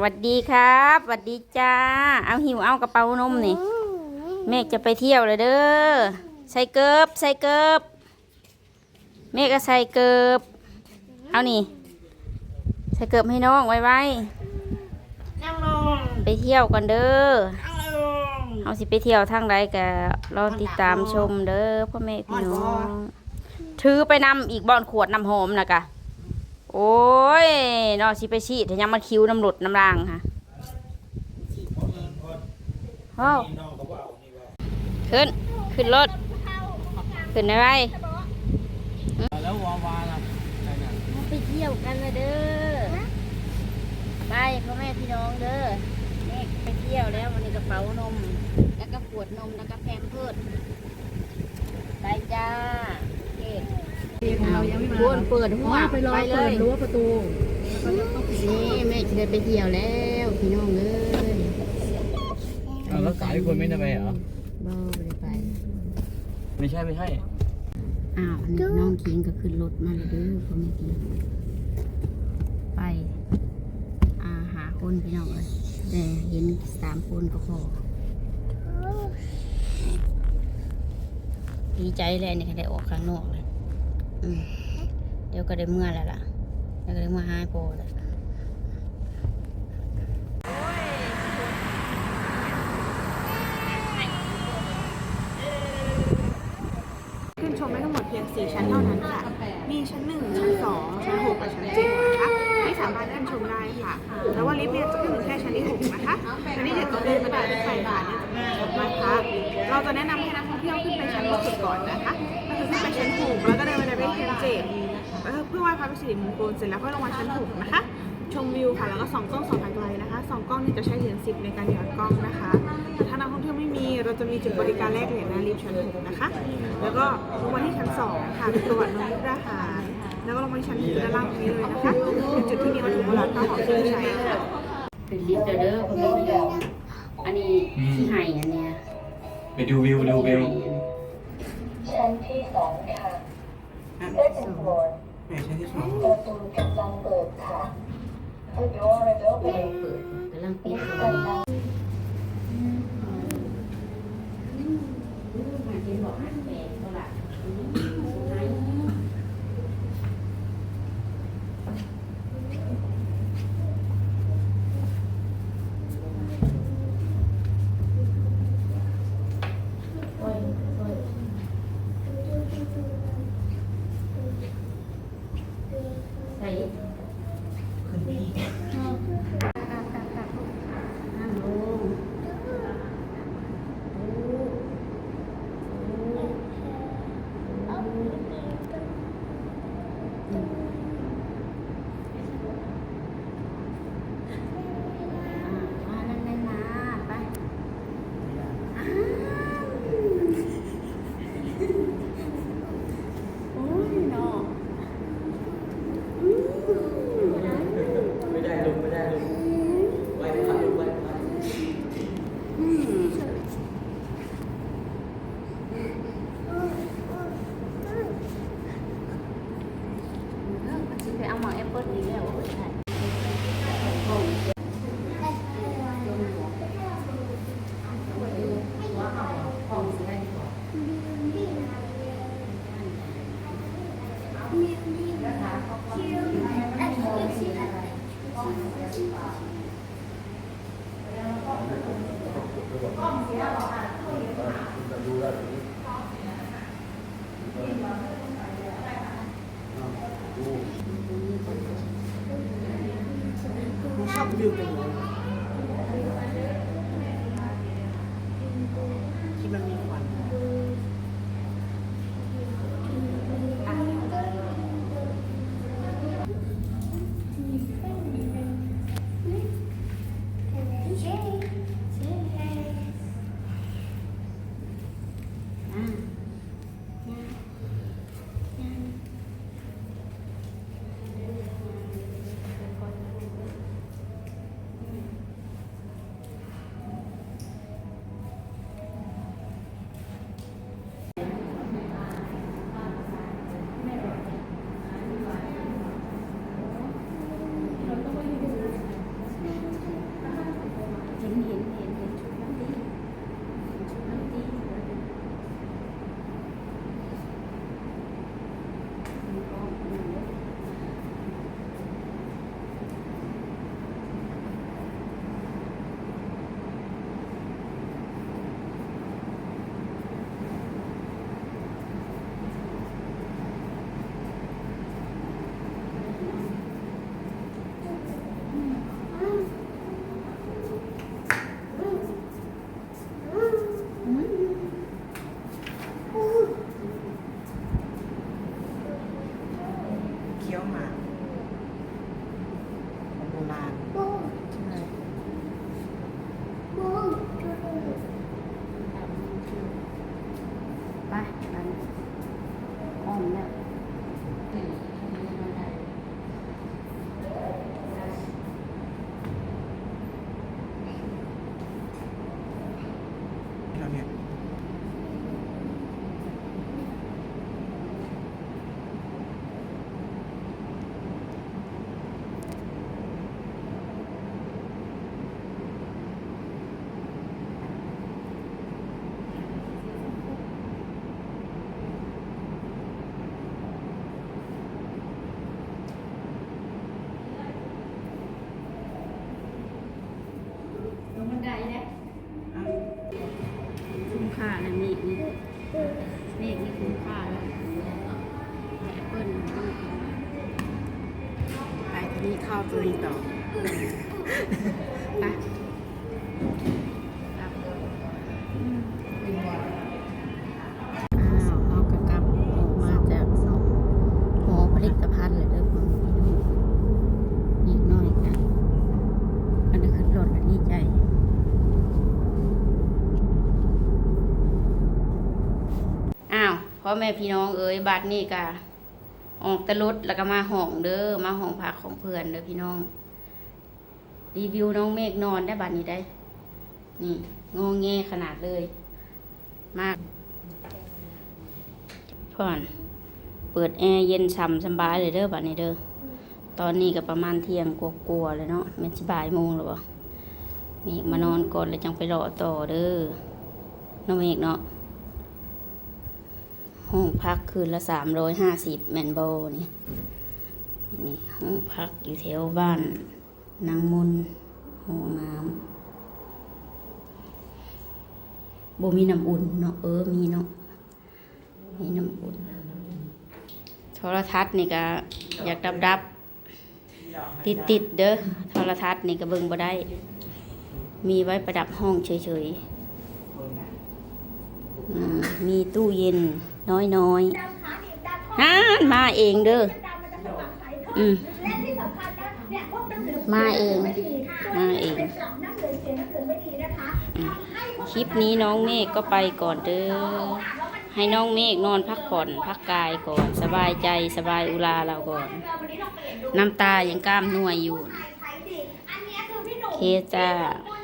หวัดดีครับหวัดดีจ้า เอาหิวเอากระเป๋านมนี่เมฆจะไปเที่ยวเลยเด้อใส่เกิบใส่เกิบเมฆก็ใส่เกิบเอานี่ ใส่เกิบให้น้องไว้ไว้นั่งลงไปเที่ยวกันเด้อนั่งลงเอาสิไปเที่ยวทางใดก็รอติดตามชมเด้อพ่อแม่พี่น้องถือไปนำอีกบ่อนขวดน้ำหอมนะกะ โอ้ยนอสิไปฉีดแต่ยังมันคิ้วน้ำหลุดน้ำรางค่ะว้ขึ้น ขึ้นรถ ขึ้นได้ไหมแล้ววาวาล่ะไปเที่ยวกันเลยเด้อ ไปพ่อแม่พี่น้องเด้อแม่ไปเที่ยวแล้ววันนี้กระเป๋านม แล้วก็ขวดนม แล้วก็แพมเพิร์ดไปจ้าเด็ก เรายังไม่มาบ้วนเปิดหัวไปรอเลเปิยดรั้วประตูแล้วก็ต้องปิดนี่แม่จะได้ไปเที่ยวแล้วพี่น้องเอ้ยอ้าวแล้วสายคนไม่ได้ไปเหรอบ่ไม่ได้ไป ไม่ใช่ไม่ใช่อ้าวอันนี้น้องคิงก็ขึ้นรถมาเลยเด้อพ่อแม่พี่น้องไปอาหาคนพี่น้องเลยแต่เห็นสามคนก็พอดีใจเลยนี่ก็ได้ออกข้างนอกเลยอืม เดี๋ยวก็ได้เมื่อแล้วล่ะเดี๋ยวก็ได้เมื่อหายโปรแล้วขึ้นชมได้ทั้งหมดเพียง 4 ชั้นเท่านั้นค่ะ มีชั้น 1 ชั้น 2 ชั้น 6 และชั้น7นะคะที่สามารถขึ้นชมได้ค่ะ แล้วว่าลิฟต์เนี่ยจะขึ้นถึงแค่ชั้นที่ 6 นะคะชั้นที่7ต้เดินบันไดขึ้นไปค่ะเนี่ยจะง่ายมากนะคะเราจะแนะนำให้นักท่องเที่ยวขึ้นไปชั้น6ก่อนนะคะ นไดไปชั้น7แล้วเพื่อไหว้พระพิสิทธิ์มงคลเสร็จแล้วค่อยลงมาชั้น6นะคะชมวิวค่ะแล้วก็ส่องกล้องส่องทางไกลนะคะส่องกล้องนี่จะใช้เหรียญ10ในการหยอดกล้องนะคะแต่ถ้านักท่องเที่ยวไม่มีเราจะมีจุดบริการแลกเหรียญหนาลิฟต์ชั้น6นะคะ แล้วก็ลงมาที่ชั้น2ค่ะเป็นประวัตินมุกดาหารแล้วก็ลงมาที่ชั้นด้านล่างตรงนี้เลยนะคะเป็นจุดที่มีวัตถุโบราณข้าวหอมเครื่องใช้ค่ะเป็นลิฟต์เด้อพ่อแม่พี่น้องอันนี้ที่ไห้อันเนี้ยไปดูวิวดูวิวชั้นที่สองค่ะอันเพื่อที่ถึ สองโบสถ์ไม่ใช่ที่สองประตูกำลังเปิดค่ะ The door is กำลัง opening เปิดกำลังปิดกำลังำลังมาเห็นบอกหันแปลงเท่าไหร่ไหน ใ building ตัวนี้ต่อไปอ้าวเอากระกลับออกมาจากหอผลิตภัณฑ์เลยเด้อพ่อพี่น้องอีกหน้อยกันอันนี้ขึ้นรถแล้วดีใจอ้าวพ่อแม่พี่น้องเอ้ยบัดนี้กะ ออกตะลุดแล้วก็มาห้องเด้อมาห้องพักของเพื่อนเด้อพี่น้อง รีวิวน้องเมฆนอนได้บัดนี้ได้ นี่งงแงขนาดเลย มากพ่อนเปิดแอร์เย็นฉ่ำสบายเลยเด้อบัดนี้เด้อตอนนี้ก็ประมาณเที่ยงกลัวๆเลยเนาะม่นสิบ่ายโมงแล้วบ่เมฆมานอนก่อนแล้วจังไปรอต่อเด้อน้องเมฆเนาะ ห้องพักคืนละสามร้อยห้าสิบแมนโบนี่นี่ห้องพักอยู่แถวบ้าน นางมุนห้องน้ำโบมีน้ำอุ่นเนาะเออมีเนาะมีน้ำอุ่น โทรทัศน์นี่ก็อยากดับดับติดติดเด้อโทรทัศน์นี่ก็เบิ่งบ่ได้ มีไว้ประดับห้องเฉยๆมีตู้เย็น น้อยน้อยๆฮ่านมาเองเด้ออืมและที่สำคัญนะเนี่ยพวกน้ำเหลืองมาเองไม่ดีค่ะมาเองเป็นกลับน้ำเหลืองเสียน้ำเหลืองไม่ดีนะคะทำให้พวกคลิปนี้น้องเมฆก็ไปก่อนเด้อให้น้องเมฆนอนพักผ่อนพักกายก่อน สบายใจสบายอุราเราก่อนวันนี้เราเปลี่ยนดูน้ำตายังกล้ามหน่วยอยู่ใช้ดิอันเนี้ยคือพี่หนุ่มเคจ้าพี่หนุ่ม